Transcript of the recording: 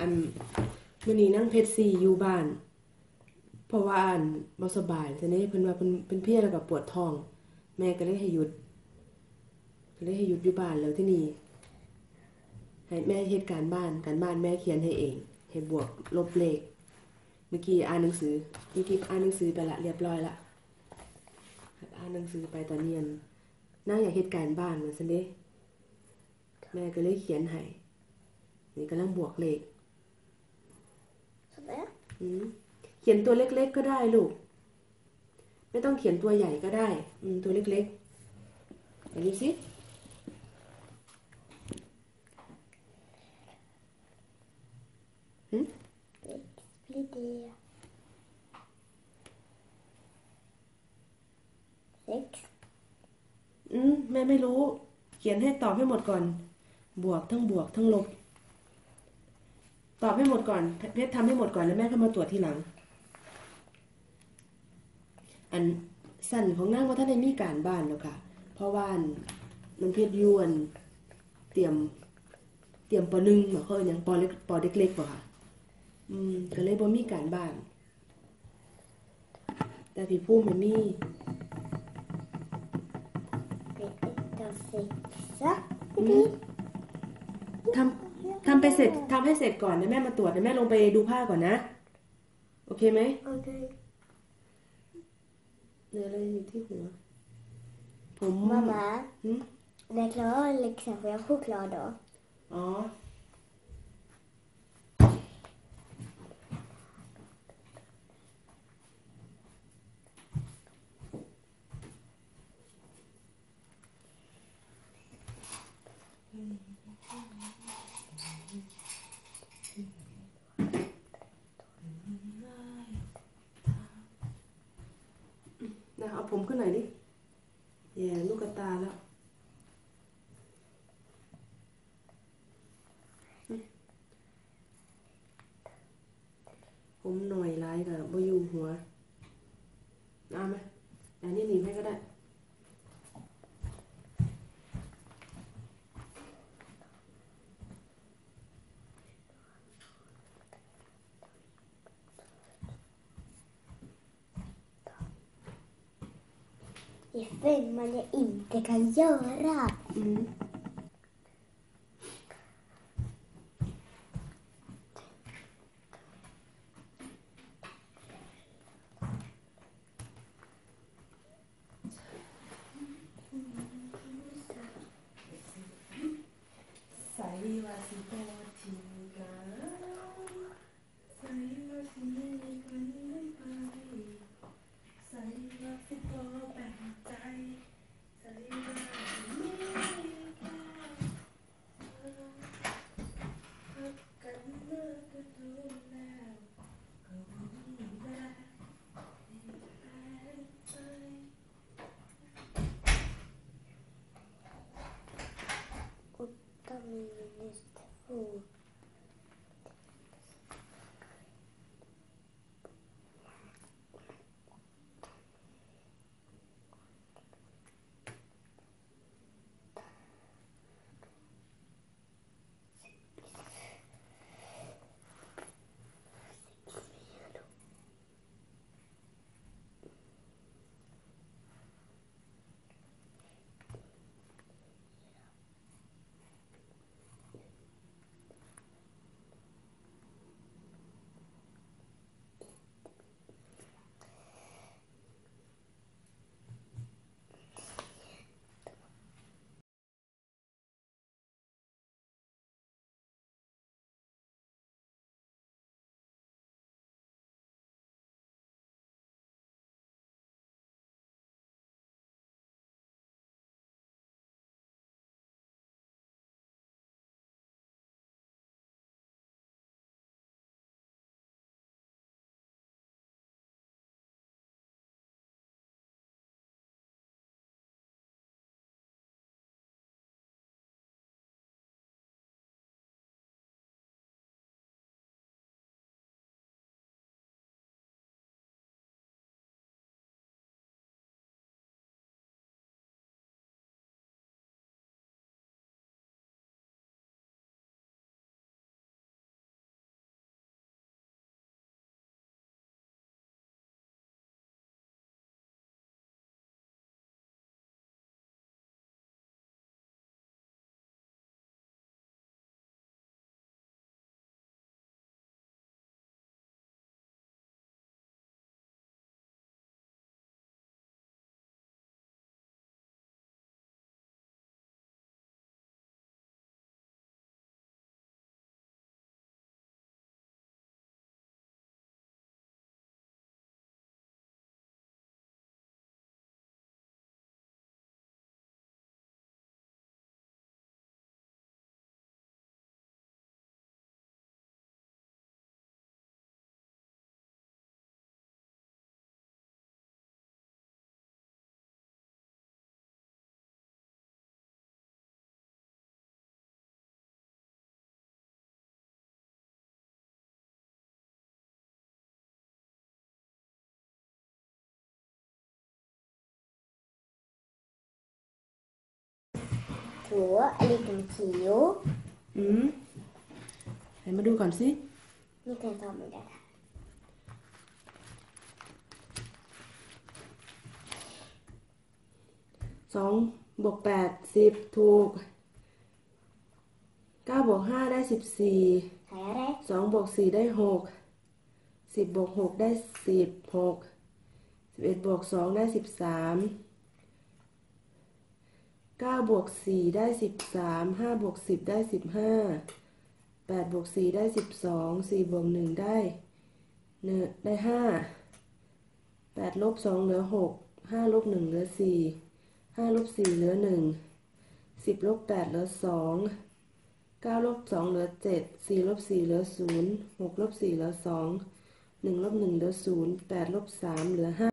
อันมื้อนี้นั่งเพชรซีอยู่บ้าน เพราะว่าอันบ่สบายทีนี้เพิ่นว่าเพิ่นเพิ่นเพลียแล้วก็ปวดท้อง แม่ก็เลยให้หยุดก็เลยให้หยุดอยู่บ้านแล้วที่นี่ให้แม่เฮ็ดการบ้านการบ้านแม่เขียนให้เองให้บวกลบเลข เมื่อกี้อ่านหนังสือเมื่อกี้อ่านหนังสือไปละเรียบร้อยละอ่านหนังสือไปตอนเรียนน่าอยากเฮ็ดการบ้านมาซั่นเด้แม่ก็เลยเขียนให้นี่กำลังบวกเลข Sådär. อืมเขียนตัวเล็กๆก็ได้ลูก ไม่ต้องเขียนตัวใหญ่ก็ได้ อืมตัวเล็กๆไหนดูสิ Blir det... Sex. อืมแม่ไม่รู้ เขียนให้ตอบให้หมดก่อน บวกทั้งบวกทั้งลบ ตอบให้หมดก่อน เพชรทำให้หมดก่อนแล้วแม่ค่อยมาตรวจทีหลัง อันสั่นของนางว่าท่านในมีการบ้านแล้วค่ะ เพราะว่าอันน้องเพชรยวน เตรียม เตรียมปหนึ่งเหรอเขาเอิ้นหยังปเล็กปเล็กๆบ่ค่ะ อืม ก็เลยบ่มีการบ้าน แต่พี่ผู้มันมี Blir etta sexa. Mm. ทำ ทำไปเสร็จทำให้เสร็จก่อนนะแม่มาตรวจนะแม่ลงไปดูผ้าก่อนนะ โอเคไหม Okej. เหลืออะไรอยู่ที่หัว ผม Mamma, หืม när jag klarar läxan får jag choklad då? อ๋อนะเอาผมขึ้นหน่อยดิแย่ลูกกระ ตาแล้วผมหน่อยร้ายกับบ่อยู่หัว Det giffen man jag inte kan göra. Mm. Thank you. Två är lika med tio. อืมไหนมาดูก่อนสิ Nu kan jag ta med den här. สองบวกแปดสิบถูกเก้าบวกห้าได้สิบสี่ Har jag rätt? สองบวกสี่ได้หกสิบบวกหกได้สิบหกสิบเอ็ดบวกสองได้สิบสามเก้าบวกสี่ได้สิบสามห้าบวกสิบได้สิบห้าแปดบวกสี่ได้สิบสองสี่บวกหนึ่งได้เนื้อได้ห้าแปดลบสองเหลือหกห้าลบหนึ่งเหลือสี่ห้าลบสี่เหลือหนึ่งสิบลบแปดเหลือสองเก้าลบสองเหลือเจ็ดสี่ลบสี่เหลือศูนย์หกลบสี่เหลือสองหนึ่งลบหนึ่งเหลือศูนย์แปดลบสามเหลือห้า